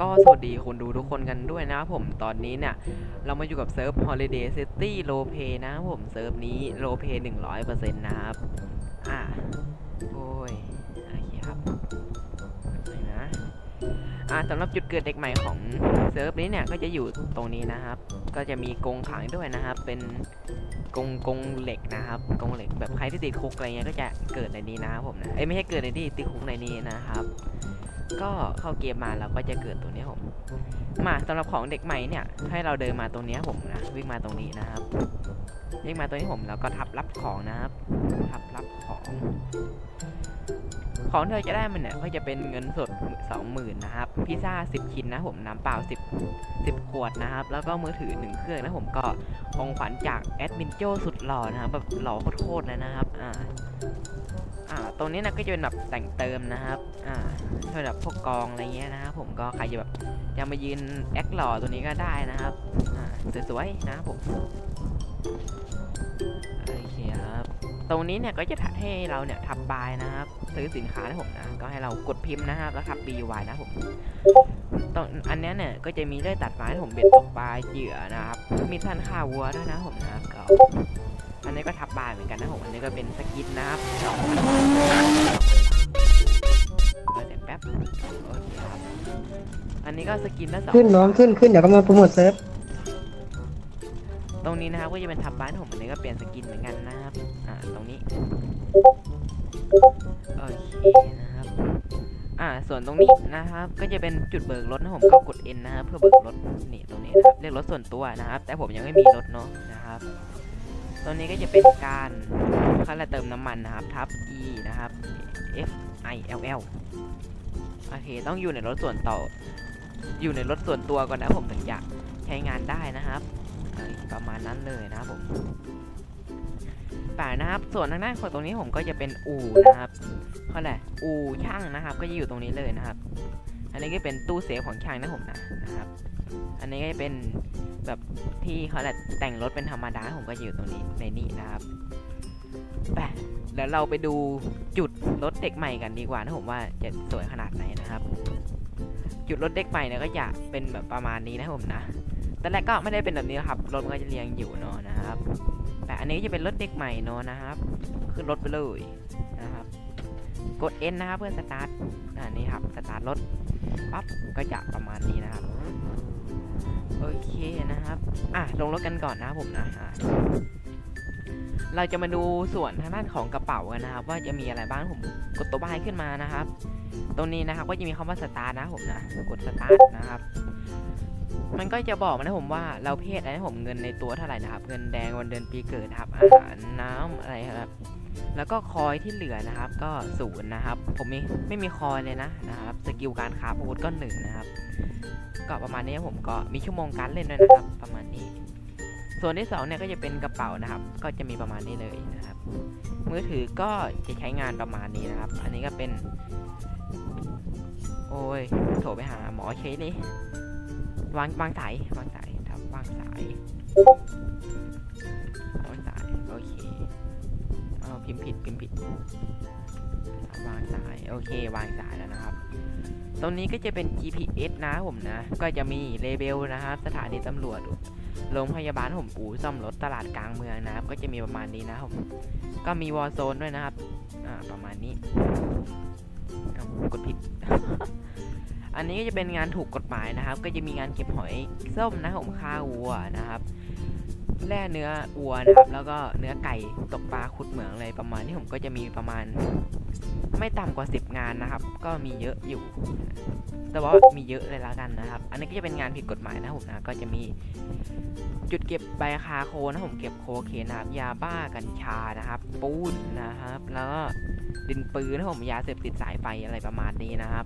ก็สวัสดีคนดูทุกคนกันด้วยนะครับผมตอนนี้เนี่ย เรามาอยู่กับเซิร์ฟ Holiday City r o l e p a y นะครับผมเซิร์ฟนี้ r o l e p a y 100%นะครับ อะโอ้ยโอเคครับนะอะสำหรับจุดเกิดเด็กใหม่ของเซิร์ฟนี้เนี่ย ก็จะอยู่ตรงนี้นะครับ ก็จะมีกรงขังด้วยนะครับ เป็นกรงกรงเหล็กนะครับกรงเหล็กแบบใครที่ติดคุกอะไรเงี้ยก็จะเกิดในนี้นะครับผมนะเอ้ยไม่ใช่เกิดในที่ติดคุกในนี้นะครับ ก็เข้าเกมมาเราก็จะเกิดตัวนี้ผม มาสำหรับของเด็กใหม่เนี่ย ให้เราเดินมาตรงนี้ผมนะวิ่งมาตรงนี้นะครับวิ่งมาตรงนี้ผมแล้วก็ทับรับของนะครับทับรับของ ของเราจะได้มันเนี่ยก็จะเป็นเงินสดสองหมื่นนะครับ พิซซ่าสิบชิ้นนะผมน้ำเปล่าสิบสิบขวดนะครับ แล้วก็มือถือหนึ่งเครื่องนะผมก็ของขวัญจากแอดมินโจสุดหล่อนะครับแบบหล่อโคตรเลยนะครับ อ่า อ่า ตรงนี้นะก็จะเป็นแบบแต่งเติมนะครับ อ่าสำหรับบพวกกองอะไรเงี้ยนะครับผมก็ใครจะแบบจะมายืนแอคหล่อตัวนี้ก็ได้นะครับ อ่า สวยๆนะครับผม ตรงนี้เนี่ยก็จะให้เราเนี่ยทับบายนะครับ ซื้อสินค้านะผมนะ ก็ให้เรากดพิมพ์นะครับแล้วทับ BY นะผมตรงอันนี้เนี่ยก็จะมีเลื่อยตัดไม้นะผมเบ็ดตกปลาเหยื่อนะครับ มีท่านฆ่าวัวด้วยนะผมนะก็อันนี้ก็ทับบายเหมือนกันนะผมอันนี้ก็เป็นสกินนะครับเดี๋ยวแป๊บโอเคครับอันนี้ก็สกินละสองขึ้นน้องขึ้นขึ้นเดี๋ยวก็มาโปรโมทเซิร์ฟ รงนี้นะครับก็จะเป็นทับบ้านผมอันนี้ก็เปลี่ยนสกินเหมือนกันนะครับ อ่า ตรงนี้ โอเคนะครับ อ่า ส่วนตรงนี้นะครับ ก็จะเป็นจุดเบิกรถนะผมก็กด N นะครับเพื่อเบิกรถนี่ตรงนี้นะครับเรียกรถส่วนตัวนะครับ แต่ผมยังไม่มีรถเนาะนะครับ ตรงนี้ก็จะเป็นการเขาเรียกเติมน้ำมันนะครับ ทับ E นะครับ F I L L โอเค ต้องอยู่ในรถส่วนต่อ อยู่ในรถส่วนตัวก่อนนะผมถึงจะใช้งานได้นะครับ เอ้ยประมาณนั้นเลยนะครับผมป่านะครับ ส่วนทางด้านของตรงนี้ผมก็จะเป็นอู่นะครับเขาแหละอู่ช่างนะครับ ก็จะอยู่ตรงนี้เลยนะครับ อันนี้ก็เป็นตู้เซฟของช่างนะผมนะนะครับ อันนี้ก็จะเป็นแบบที่เขาแหละแต่งรถเป็นธรรมดาผมก็อยู่ตรงนี้ในนี้นะครับไปเดี๋ยวเราไปดูจุดรถเด็กใหม่กันดีกว่านะผมว่าจะสวยขนาดไหนนะครับ จุดรถเด็กใหม่เนี่ยก็จะเป็นแบบประมาณนี้นะผมนะ ตอนแรกก็ไม่ได้เป็นแบบนี้ครับ รถมันก็จะเรียงอยู่เนาะนะครับ แต่อันนี้จะเป็นรถเด็กใหม่เนาะนะครับ ขึ้นรถไปเลยนะครับ กด N นะครับเพื่อสตาร์ท อันนี้ครับ สตาร์ทรถ ปั๊บ ก็จะประมาณนี้นะครับ โอเคนะครับ อะ ลงรถกันก่อนนะครับผมนะอะเราจะมาดูส่วนทางด้านของกระเป๋ากันนะครับ ว่าจะมีอะไรบ้างผมกดตัวบายขึ้นมานะครับ ตรงนี้นะครับก็จะมีคำว่าสตาร์ทนะผมนะ กดสตาร์ทนะครับ มันก็จะบอกมานะผมว่าเราเพศอะไรนะผมเงินในตัวเท่าไหร่นะครับ เงินแดงวันเดือนปีเกิดนะครับ อาหารน้ำอะไรครับ แล้วก็คอยที่เหลือนะครับ ก็ศูนย์นะครับ ผมไม่ไม่มีคอยเลยนะนะครับ สกิลการคราอาวุธก็หนึ่งนะครับ ก็ประมาณนี้ผมก็มีชั่วโมงการเล่นด้วยนะครับ ประมาณนี้ ส่วนที่สองเนี่ยก็จะเป็นกระเป๋านะครับ ก็จะมีประมาณนี้เลยนะครับ มือถือก็จะใช้งานประมาณนี้นะครับ อันนี้ก็เป็น โอ้ยโทรไปหาหมอเฉยเลย วางวางสายวางสายครับวางสายวางสายโอเคเอาพิมพ์ผิดพิมพ์ผิดวางสายโอเควางสายแล้วนะครับ ตรงนี้ก็จะเป็น GPS นะผมนะ ก็จะมีเลเบลนะครับสถานีตำรวจโรงพยาบาลผมอู่ซ่อมรถตลาดกลางเมืองนะครับ ก็จะมีประมาณนี้นะผมก็มีวอลโซนด้วยนะครับ อ่าประมาณนี้กดผิด อันนี้ก็จะเป็นงานถูกกฎหมายนะครับ ก็จะมีงานเก็บหอยส้มนะผมฆ่าวัวนะครับแล่เนื้อวัวนะครับ แล้วก็เนื้อไก่ตกปลาขุดเหมืองอะไรประมาณนี้ผมก็จะมีประมาณ ไม่ต่ำกว่า 10 งานนะครับ ก็มีเยอะอยู่ แต่ว่ามีเยอะเลยละกันนะครับ อันนี้ก็จะเป็นงานผิดกฎหมายนะผมนะก็จะมีจุดเก็บใบคาโคนะผมเก็บโคเคนนะครับ ยาบ้ากัญชานะครับ ปูนนะครับ แล้วก็ดินปืนนะผมยาเสพติดสายไฟอะไรประมาณนี้นะครับ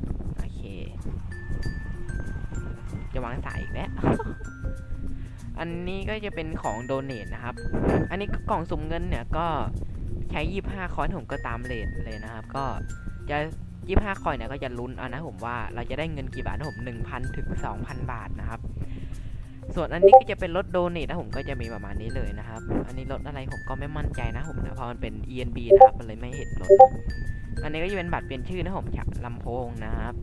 จะวางสายอีกแล้ว อันนี้ก็จะเป็นของโดเนทนะครับ อันนี้กล่องสุ่มเงินเนี่ยก็ใช้25คอยผมก็ตามเลทเลยนะครับ ก็จะ25คอยเนี่ยก็จะลุ้นเอานะผมว่าเราจะได้เงินกี่บาทนะผม1,000ถึง2,000บาทนะครับ ส่วนอันนี้ก็จะเป็นรถโดเนทนะผมก็จะมีประมาณนี้เลยนะครับ อันนี้รถอะไรผมก็ไม่มั่นใจนะผมนะเพราะมันเป็น ENB นะครับมันเลยไม่เห็นรถ อันนี้ก็จะเป็นบัตรเปลี่ยนชื่อนะผมจากลำโพงนะครับ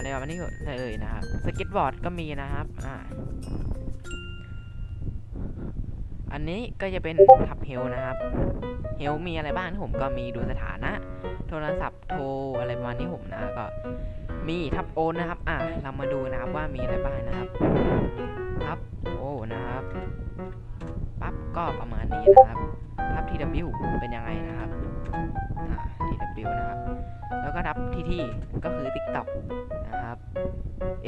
อะไรประมาณนี้เลยนะครับสเก็ตบอร์ดก็มีนะครับอ่าอันนี้ก็จะเป็นทับเฮลนะครับเฮลมีอะไรบ้างที่ผมก็มีดูสถานะ โทรศัพท์โทรอะไรประมาณนี้ผมนะก็มีทับโอนนะครับ อะเรามาดูนะครับว่ามีอะไรบ้างนะครับทับโอนะครับปั๊บก็ประมาณนี้นะครับทับ TW เป็นยังไงนะครับอ่า TW นะครับ แล้วก็ทับ TT ก็คือ TikTok นะครับ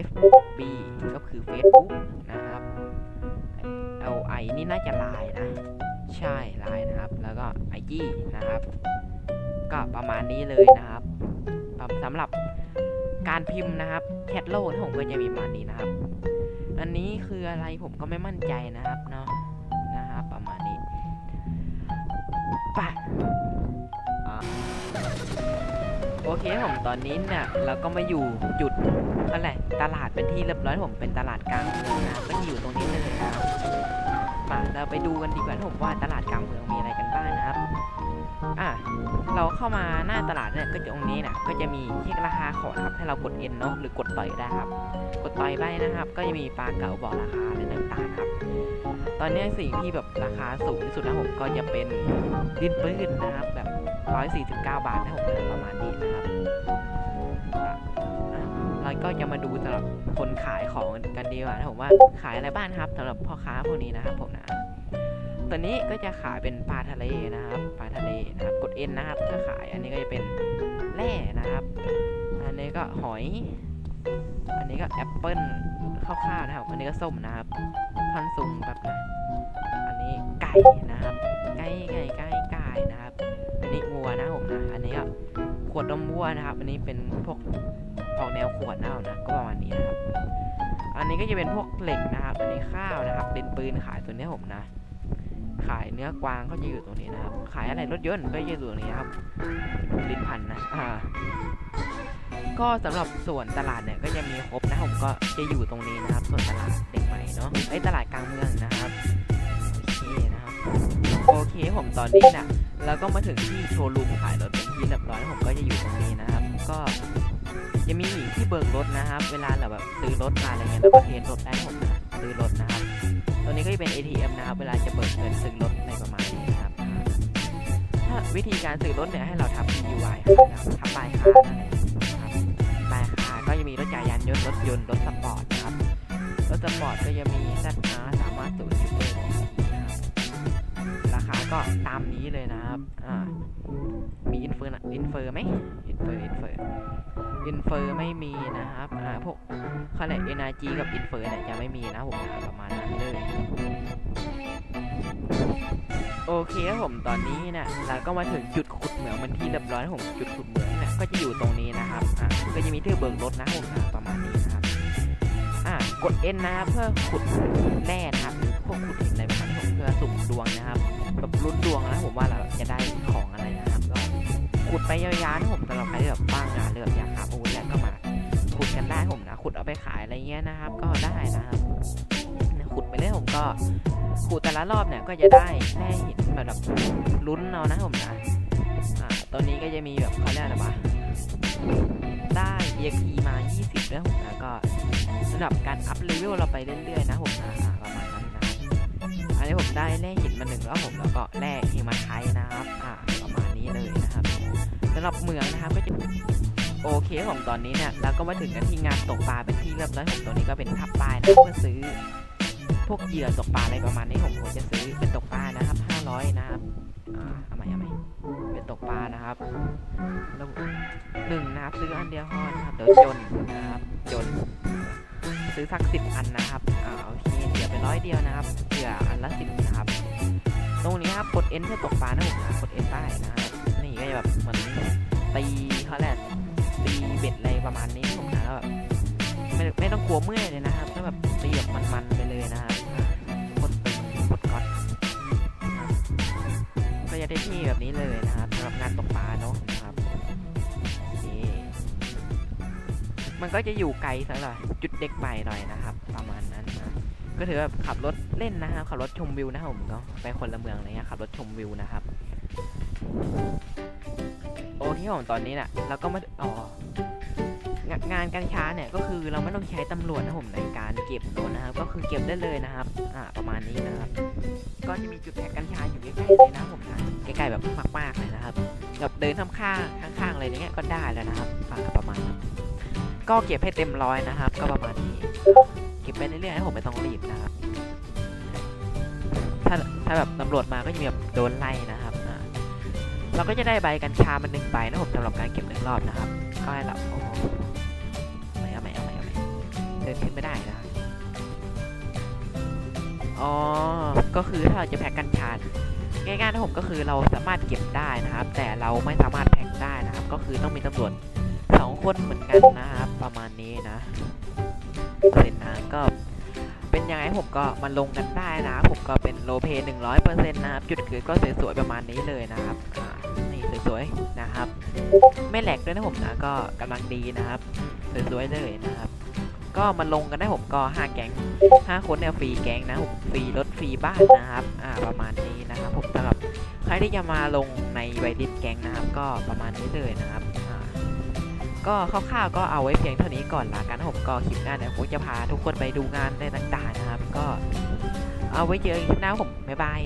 FB ก็คือ Facebook นะครับ LI นี่น่าจะไลน์นะ ใช่ไลน์นะครับ แล้วก็ IG นะครับ ก็ประมาณนี้เลยนะครับสำหรับการพิมพ์นะครับแชทโลกผมก็จะมีประมาณนี้นะครับ อันนี้คืออะไรผมก็ไม่มั่นใจนะครับเนาะนะครับ ประมาณนี้ไป โอเคผมตอนนี้เนี่ยเราก็มาอยู่จุดอะไรตลาดเป็นที่เรียบร้อยผมเป็นตลาดกลางเมืองนะก็อยู่ตรงนี้เลยครับมาเราไปดูกันดีกว่าผมว่าตลาดกลางเมืองมีอะไรกันบ้างนะครับอะเราเข้ามาหน้าตลาดเนี่ยก็จะตรงนี้นะก็จะมีเช็คราคาของครับให้เรากดเอ็นเนาะหรือกดต่อยได้ครับ กดต่อยไปนะครับ ก็จะมีปลาเก๋าบอกราคาอะไรต่างๆครับ ตอนนี้สิ่งที่แบบราคาสูงที่สุดนะผมก็จะเป็นดินปืนนะครับแบบ 149 บาทนะผมประมาณนี้นะครับอะอะเราก็จะมาดูสำหรับคนขายของกันดีกว่านะผมว่าขายอะไรบ้างครับสำหรับพ่อค้าพวกนี้นะครับผมนะตัวนี้ก็จะขายเป็นปลาทะเลนะครับปลาทะเลนะครับกด N นนะครับเพื่อขายอันนี้ก็จะเป็นแร่นะครับ อันนี้ก็หอย อันนี้ก็แอปเปิ้ลคร่าวๆนะครับ อันนี้ก็ส้มนะครับพันซุงแบบนะอันนี้ไก่นะครับ ไก่ไก่ไก่ไก่นะครับ นี้วัวนะผมนะอันนี้ก็ขวดนมวัวนะครับ อันนี้เป็นพวกออกแนวขวดนะนะก็ประมาณนี้นะครับ อันนี้ก็จะเป็นพวกเหล็กนะครับ อันนี้ข้าวนะครับ เป็นปืนขายตัวนี้ผมนะ ขายเนื้อกวางก็จะอยู่ตรงนี้นะครับ ขายอะไรรถยนต์ก็จะอยู่ตรงนี้ครับลิ้นพันนะอ่าก็สำหรับส่วนตลาดเนี่ยก็จะมีครบนะผมก็จะอยู่ตรงนี้นะครับ ส่วนตลาดเด็กใหม่เนาะไอ้ตลาดกลางเมืองนะครับโอเคนะครับ โอเคผมตอนนี้นะ แล้วก็มาถึงที่โชว์รูมขายรถเป็นที่เรียบร้อยผมก็จะอยู่ตรงนี้นะครับ ก็จะมีที่เบิกรถนะครับ เวลาเราแบบซื้อรถมาอะไรเงี้ยเราก็เทรนรถได้ผมนะซื้อรถนะครับ ตัวนี้ก็จะเป็น ATM นะครับ เวลาจะเบิกเงินซื้อรถในประมาณนี้นะครับ ถ้าวิธีการซื้อรถเนี่ยให้เราทำ UI นะครับทำลายค่านั่นะครับลายค่าก็จะมีรถจักรยานยนต์รถยนต์รถสปอร์ตนะครับ รถสปอร์ตก็จะมี ZR สามารถสูนย์สิบเนะครับราคาก็ตามนี้เลยนะครับ อ่า อินเฟอร์อินเฟอร์ไหมอินเฟอร์อินเฟอร์อินเฟอร์ไม่มีนะครับ อ่าพวกเขาเรียก NRG กับอินเฟอร์เนี่ยจะไม่มีนะผมประมาณนั้นเลย โอเคครับผมตอนนี้เนี่ยเราก็มาถึงจุดขุดเหมืองเป็นที่เรียบร้อยผมจุดขุดเหมืองเนี่ยก็จะอยู่ตรงนี้นะครับอะก็จะมีที่เบิกรถนะผมประมาณนี้นะครับอะกด N นะครับเพื่อขุดแร่นะครับหรือพวกขุดหินอะไรประมาณนี้ผมเพื่อสุ่มดวงนะครับแบบลุ้นดวงนะผมว่าเราจะได้ของอะไรนะ ขุดไปยาวๆนะผมสำหรับใครที่แบบบ้างงานเรื่องอยากหาอาวุธแล้วก็มาขุดกันได้ผมนะขุดเอาไปขายอะไรเงี้ยนะครับ ก็ได้นะครับขุดไปเรื่อยผมก็ขุดแต่ละรอบเนี่ยก็จะได้แร่หินแบบลุ้นเอานะผมนะอ่าตัวนี้ก็จะมีแบบเขาเรียกอะไรวะได้ EXP มา 20 แล้วผมนะก็สำหรับการอัพเลเวลเราไปเรื่อยๆนะผมนะประมาณนั้นนะอันนี้ผมได้แร่หินมาหนึ่งแล้วผมแล้วก็แร่เฮมาไทนะครับอ่าประมาณำหรับเมืองนะครับก็จะโอเคผมตอนนี้เนี่ยเราก็มาถึงกันที่งานตกปลาเป็นที่เรียบร้อยผมตัวนี้ก็เป็นทับปลายนะเพื่อซื้อ พวกเหยื่อตกปลาอะไรประมาณนี้ผมควรจะซื้อเป็นตกปลานะครับ500นะครับอ่าเอาใหม่เอาใหม่เป็นตกปลานะครับแล้วหนึ่งนะครับซื้ออันเดียวพอนะครับเดี๋ยวจนนะครับจน ซื้อสักสิบอันนะครับอ่าโอเคเสียไปร้อยเดียวนะครับเหยื่ออันละสิบนะครับ ตรงนี้ครับกด N เพื่อตกปลานะผมนะกด N ได้นะครับ นี่ก็จะแบบเหมือนตีเขาแหละตีเบ็ดอะไรประมาณนี้ผมนะแล้วแบบไม่ไม่ต้องกลัวเมื่อยเลยนะครับถ้าแบบตีแบบมันๆไปเลยนะครับกดตึงกดก๊อตนะครับก็จะได้ที่แบบนี้เลยนะครับสำหรับงานตกปลาเนาะนะครับโอเคมันก็จะอยู่ไกลสำหรับจุดเด็กใหม่หน่อยนะครับ ประมาณนั้นนะก็ถือว่าขับรถเล่นนะครับขับรถชมวิวนะครับผมเนาะไปคนละเมืองอะไรเงี้ยขับรถชมวิวนะครับ โอเคผมตอนนี้น่ะเราก็มาอ๋องานการค้าเนี่ยก็คือเราไม่ต้องใช้ตำรวจนะผมในการเก็บรถนะครับ ก็คือเก็บได้เลยนะครับ อ่าประมาณนี้นะครับ ก็จะมีจุดแพ็กกัญชาอยู่ใกล้ๆเลยนะผมนะใกล้ๆแบบมากๆเลยนะครับแบบเดินข้างข้างๆอะไรอย่างเงี้ยก็ได้แล้วนะครับประมาณนั้นก็เก็บให้เต็มร้อยนะครับ ก็ประมาณนี้ เก็บไปเรื่อยๆนะผมไม่ต้องรีบนะครับ ถ้าถ้าแบบตำรวจมาก็จะมีแบบโดนไล่นะ เราก็จะได้ใบกัญชามันหนึ่งใบนะผมสำหรับการเก็บหนึ่งรอบนะครับ ก็ให้เราโอ้โหไม่เอาไม่เอาไม่เอาไม่เดินขึ้นไม่ได้นะอ๋อก็คือถ้าเราจะแพ็กกัญชาง่ายๆนะผมก็คือเราสามารถเก็บได้นะครับ แต่เราไม่สามารถแพ็กได้นะครับ ก็คือต้องมีตำรวจสองคนเหมือนกันนะครับ ประมาณนี้นะเส้นทางก็เป็นยังไงผมก็มาลงกันได้นะผมก็เป็นโลเพหนึ่งร้อยเปอร์เซ็นต์นะครับ จุดเกิดก็สวยๆประมาณนี้เลยนะครับ สวยๆนะครับ ไม่แหลกด้วยนะผมนะก็กำลังดีนะครับ สวยๆเลยนะครับ ก็มาลงกันได้ผมก็ห้าแก๊งห้าคนเนี่ยฟรีแก๊งนะผมฟรีรถฟรีบ้านนะครับอ่าประมาณนี้นะครับผมสำหรับใครที่จะมาลงในไวดิสแก๊งนะครับ ก็ประมาณนี้เลยนะครับอ่าก็คร่าวๆก็เอาไว้เพียงเท่านี้ก่อนละกันนะผมก็คลิปหน้าเนี่ยผมจะพาทุกคนไปดูงานได้ต่างๆนะครับ ก็เอาไว้เจอกันคลิปหน้าครับผมบ๊ายบาย